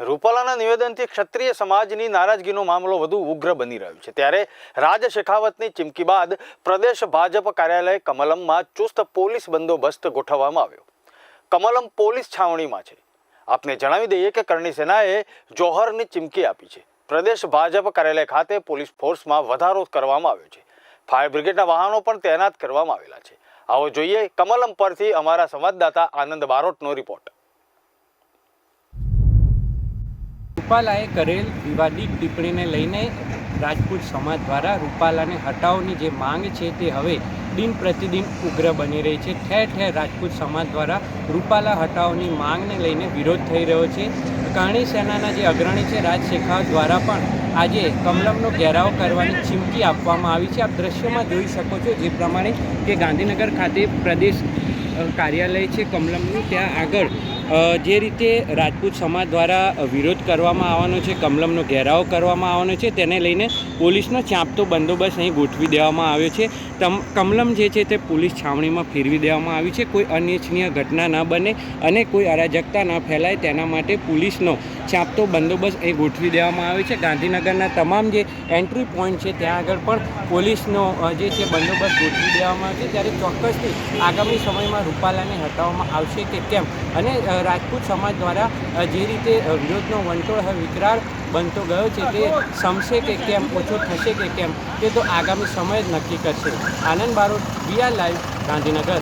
રૂપાલાના નિવેદનથી ક્ષત્રિય સમાજની નારાજગીનો મામલો વધુ ઉગ્ર બની રહ્યો છે. ત્યારે રાજ શેખાવતની ચીમકી બાદ પ્રદેશ ભાજપ કાર્યાલય કમલમમાં ચુસ્ત પોલીસ બંદોબસ્ત ગોઠવવામાં આવ્યો. કમલમ પોલીસ છાવણીમાં છે. આપને જણાવી દઈએ કે કરણી સેનાએ જોહરની ચીમકી આપી છે. પ્રદેશ ભાજપ કાર્યાલય ખાતે પોલીસ ફોર્સમાં વધારો કરવામાં આવ્યો છે. ફાયર બ્રિગેડના વાહનો પણ તૈનાત કરવામાં આવેલા છે. આવો જોઈએ કમલમ પરથી અમારા સંવાદદાતા આનંદ બારોટનો રિપોર્ટ. રૂપાલાએ કરેલ વિવાદિત ટિપ્પણીને લઈને રાજપૂત સમાજ દ્વારા રૂપાલાને હટાવની જે માંગ છે તે હવે દિન પ્રતિદિન ઉગ્ર બની રહી છે. ઠેર ઠેર રાજપૂત સમાજ દ્વારા રૂપાલા હટાવની માંગને લઈને વિરોધ થઈ રહ્યો છે. કરણી સેનાના જે અગ્રણી છે રાજ દ્વારા પણ આજે કમલમનો ઘેરાવ કરવાની ચીમકી આપવામાં આવી છે. આપ દ્રશ્યમાં જોઈ શકો છો જે પ્રમાણે કે ગાંધીનગર ખાતે પ્રદેશ કાર્યાલય છે કમલમનું. ત્યાં આગળ જે રીતે રાજપૂત સમાજ દ્વારા વિરોધ કરવામાં આવવાનો છે, કમલમનો ઘેરાવ કરવામાં આવવાનો છે, તેને લઈને પોલીસનો ચાંપતો બંદોબસ્ત અહીં ગોઠવી દેવામાં આવ્યો છે. તમ, કમલમ જે છે તે પોલીસ છાવણીમાં ફેરવી દેવામાં આવી છે. કોઈ અનિચ્છનીય ઘટના ન બને અને કોઈ અરાજકતા ન ફેલાય તેના માટે પોલીસનો ચાંપતો બંદોબસ્ત અહીં ગોઠવી દેવામાં આવ્યો છે. ગાંધીનગરના તમામ જે એન્ટ્રી પોઈન્ટ છે, ત્યાં આગળ પણ પોલીસનો જે છે બંદોબસ્ત ગોઠવી દેવામાં આવ્યો છે. ત્યારે ચોક્કસથી આગામી સમયમાં રૂપાલાને હટાવવામાં આવશે કે કેમ? અને રાજપૂત સમાજ દ્વારા જે રીતે વિરોધનો વંટોળ હવે વિકરાળ બનતો ગયો છે તે સમશે કે કેમ, ઓછો થશે કે કેમ, તે તો આગામી સમય જ નક્કી કરશે. Anand Barot VR live, Gandhinagar.